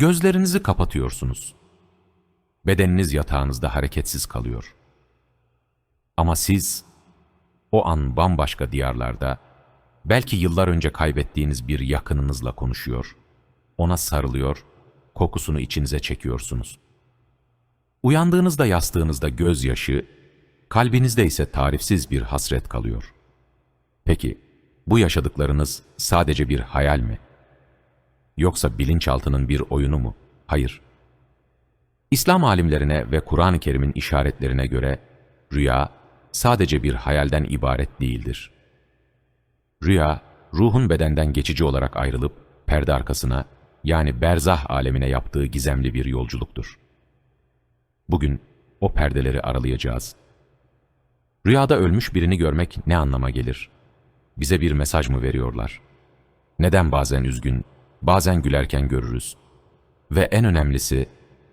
Gözlerinizi kapatıyorsunuz. Bedeniniz yatağınızda hareketsiz kalıyor. Ama siz o an bambaşka diyarlarda, belki yıllar önce kaybettiğiniz bir yakınınızla konuşuyor, ona sarılıyor, kokusunu içinize çekiyorsunuz. Uyandığınızda yastığınızda gözyaşı, kalbinizde ise tarifsiz bir hasret kalıyor. Peki, bu yaşadıklarınız sadece bir hayal mi? Yoksa bilinçaltının bir oyunu mu? Hayır. İslam alimlerine ve Kur'an-ı Kerim'in işaretlerine göre rüya sadece bir hayalden ibaret değildir. Rüya, ruhun bedenden geçici olarak ayrılıp perde arkasına yani berzah alemine yaptığı gizemli bir yolculuktur. Bugün o perdeleri aralayacağız. Rüyada ölmüş birini görmek ne anlama gelir? Bize bir mesaj mı veriyorlar? Neden bazen üzgün, bazen gülerken görürüz? Ve en önemlisi,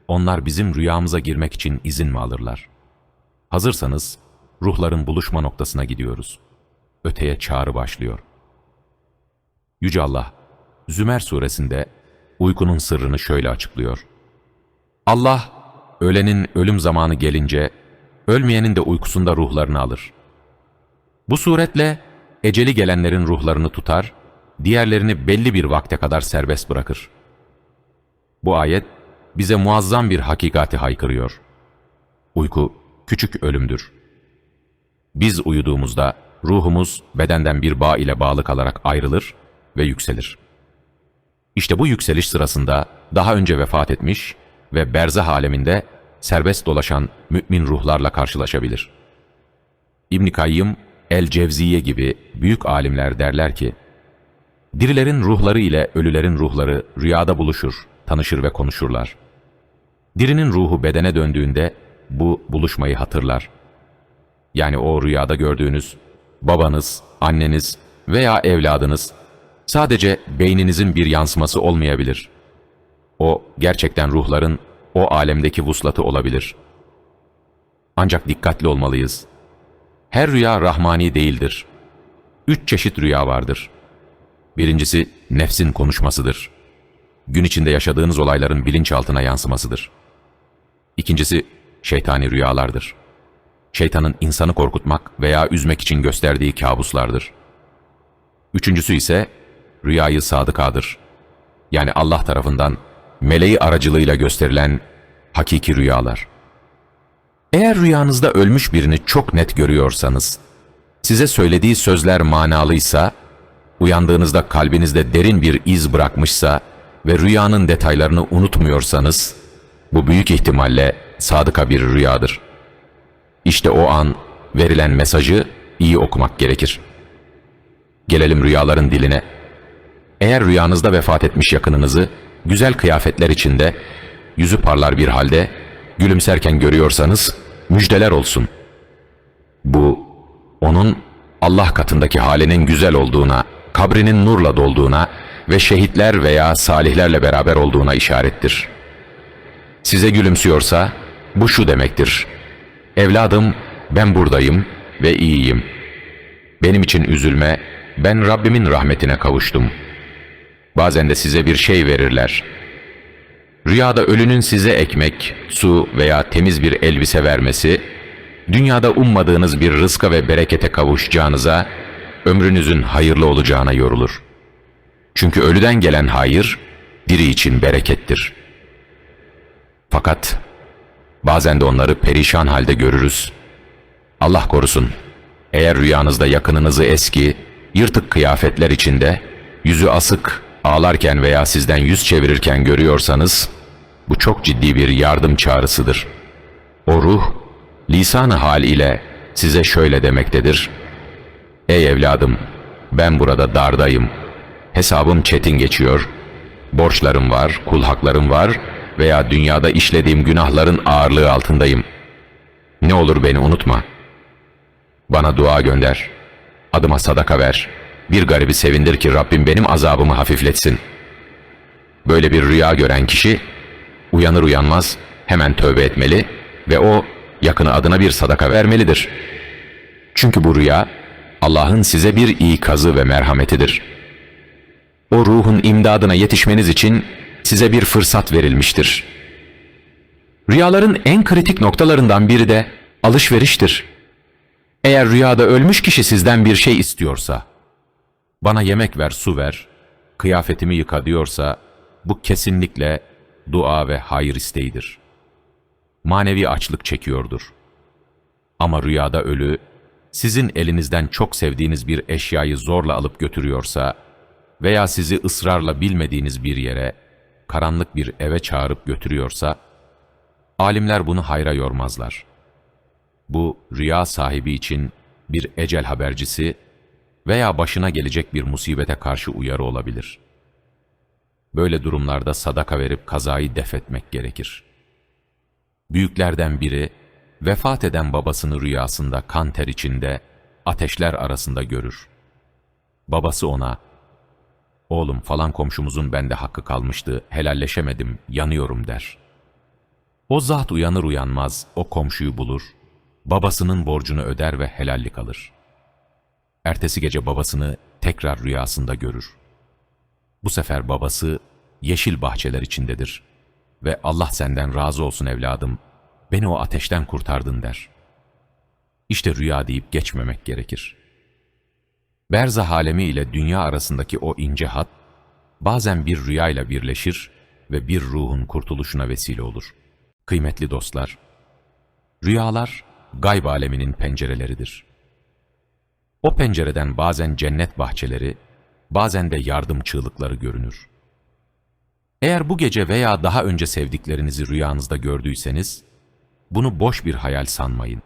onlar bizim rüyamıza girmek için izin mi alırlar? Hazırsanız, ruhların buluşma noktasına gidiyoruz. Öteye çağrı başlıyor. Yüce Allah, Zümer suresinde uykunun sırrını şöyle açıklıyor. Allah, ölenin ölüm zamanı gelince, ölmeyenin de uykusunda ruhlarını alır. Bu suretle eceli gelenlerin ruhlarını tutar, diğerlerini belli bir vakte kadar serbest bırakır. Bu ayet bize muazzam bir hakikati haykırıyor. Uyku küçük ölümdür. Biz uyuduğumuzda ruhumuz bedenden bir bağ ile bağlı kalarak ayrılır ve yükselir. İşte bu yükseliş sırasında daha önce vefat etmiş ve berzah aleminde serbest dolaşan mümin ruhlarla karşılaşabilir. İbn Kayyım El-Cevziye gibi büyük alimler derler ki, Dirilerin ruhları ile ölülerin ruhları rüyada buluşur, tanışır ve konuşurlar. Dirinin ruhu bedene döndüğünde bu buluşmayı hatırlar. Yani o rüyada gördüğünüz babanız, anneniz veya evladınız sadece beyninizin bir yansıması olmayabilir. O gerçekten ruhların o alemdeki vuslatı olabilir. Ancak dikkatli olmalıyız. Her rüya rahmani değildir. Üç çeşit rüya vardır. Birincisi nefsin konuşmasıdır. Gün içinde yaşadığınız olayların bilinçaltına yansımasıdır. İkincisi şeytani rüyalardır. Şeytanın insanı korkutmak veya üzmek için gösterdiği kabuslardır. Üçüncüsü ise rüyayı sadıkadır. Yani Allah tarafından meleği aracılığıyla gösterilen hakiki rüyalar. Eğer rüyanızda ölmüş birini çok net görüyorsanız, size söylediği sözler manalıysa, uyandığınızda kalbinizde derin bir iz bırakmışsa ve rüyanın detaylarını unutmuyorsanız, bu büyük ihtimalle sadıka bir rüyadır. İşte o an verilen mesajı iyi okumak gerekir. Gelelim rüyaların diline. Eğer rüyanızda vefat etmiş yakınınızı güzel kıyafetler içinde, yüzü parlar bir halde, gülümserken görüyorsanız müjdeler olsun. Bu, onun Allah katındaki halinin güzel olduğuna, kabrinin nurla dolduğuna ve şehitler veya salihlerle beraber olduğuna işarettir. Size gülümsüyorsa, bu şu demektir. Evladım, ben buradayım ve iyiyim. Benim için üzülme, ben Rabbimin rahmetine kavuştum. Bazen de size bir şey verirler. Rüyada ölünün size ekmek, su veya temiz bir elbise vermesi, dünyada ummadığınız bir rızka ve berekete kavuşacağınıza, ömrünüzün hayırlı olacağına yorulur. Çünkü ölüden gelen hayır, diri için berekettir. Fakat bazen de onları perişan halde görürüz. Allah korusun, eğer rüyanızda yakınınızı eski, yırtık kıyafetler içinde, yüzü asık, ağlarken veya sizden yüz çevirirken görüyorsanız, bu çok ciddi bir yardım çağrısıdır. O ruh, lisan-ı hal ile size şöyle demektedir. Ey evladım, ben burada dardayım. Hesabım çetin geçiyor. Borçlarım var, kul haklarım var veya dünyada işlediğim günahların ağırlığı altındayım. Ne olur beni unutma. Bana dua gönder. Adıma sadaka ver. Bir garibi sevindir ki Rabbim benim azabımı hafifletsin. Böyle bir rüya gören kişi uyanır uyanmaz hemen tövbe etmeli ve o yakını adına bir sadaka vermelidir. Çünkü bu rüya Allah'ın size bir ikazı ve merhametidir. O ruhun imdadına yetişmeniz için size bir fırsat verilmiştir. Rüyaların en kritik noktalarından biri de alışveriştir. Eğer rüyada ölmüş kişi sizden bir şey istiyorsa, bana yemek ver, su ver, kıyafetimi yıka diyorsa, bu kesinlikle dua ve hayır isteğidir. Manevi açlık çekiyordur. Ama rüyada ölü, sizin elinizden çok sevdiğiniz bir eşyayı zorla alıp götürüyorsa veya sizi ısrarla bilmediğiniz bir yere, karanlık bir eve çağırıp götürüyorsa, alimler bunu hayra yormazlar. Bu rüya sahibi için bir ecel habercisi veya başına gelecek bir musibete karşı uyarı olabilir. Böyle durumlarda sadaka verip kazayı def etmek gerekir. Büyüklerden biri, vefat eden babasını rüyasında kan ter içinde, ateşler arasında görür. Babası ona, oğlum falan komşumuzun bende hakkı kalmıştı, helalleşemedim, yanıyorum der. O zat uyanır uyanmaz o komşuyu bulur, babasının borcunu öder ve helallik alır. Ertesi gece babasını tekrar rüyasında görür. Bu sefer babası yeşil bahçeler içindedir ve Allah senden razı olsun evladım, beni o ateşten kurtardın der. İşte rüya deyip geçmemek gerekir. Berzah alemi ile dünya arasındaki o ince hat, bazen bir rüyayla birleşir ve bir ruhun kurtuluşuna vesile olur. Kıymetli dostlar, rüyalar gayb aleminin pencereleridir. O pencereden bazen cennet bahçeleri, bazen de yardım çığlıkları görünür. Eğer bu gece veya daha önce sevdiklerinizi rüyanızda gördüyseniz, bunu boş bir hayal sanmayın.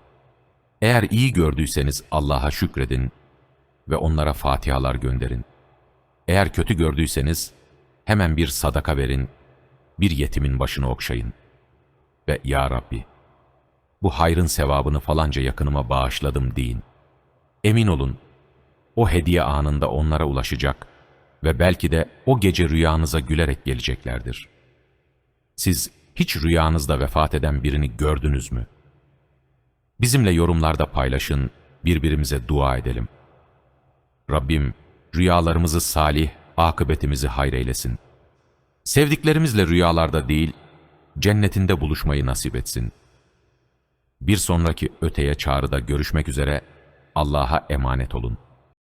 Eğer iyi gördüyseniz Allah'a şükredin ve onlara fatihalar gönderin. Eğer kötü gördüyseniz hemen bir sadaka verin, bir yetimin başını okşayın. Ve Ya Rabbi, bu hayrın sevabını falanca yakınıma bağışladım deyin. Emin olun, o hediye anında onlara ulaşacak ve belki de o gece rüyanıza gülerek geleceklerdir. Siz hiç rüyanızda vefat eden birini gördünüz mü? Bizimle yorumlarda paylaşın, birbirimize dua edelim. Rabbim rüyalarımızı salih, akıbetimizi hayreylesin. Sevdiklerimizle rüyalarda değil, cennetinde buluşmayı nasip etsin. Bir sonraki öteye çağrıda görüşmek üzere Allah'a emanet olun.